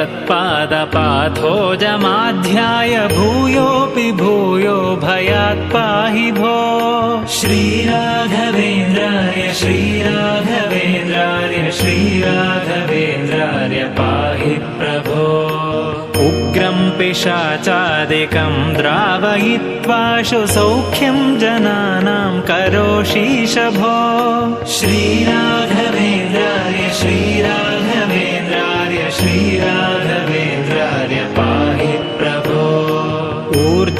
भवत्पादपाथोजमाध्याय भूयोऽपि भूयो भयात् पाहि भो। श्रीराघवेन्द्रार्य श्रीराघवेन्द्रार्य श्रीराघवेन्द्रार्य पाहि प्रभो। उग्रं पिशाचादिकं द्रावयित्वाशु सौख्यं जनानां करोषीश भो श्रीराघवेन्द्रार्य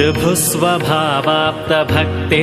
पाहि प्रभो ऋभुस्वभावाप्तभक्ते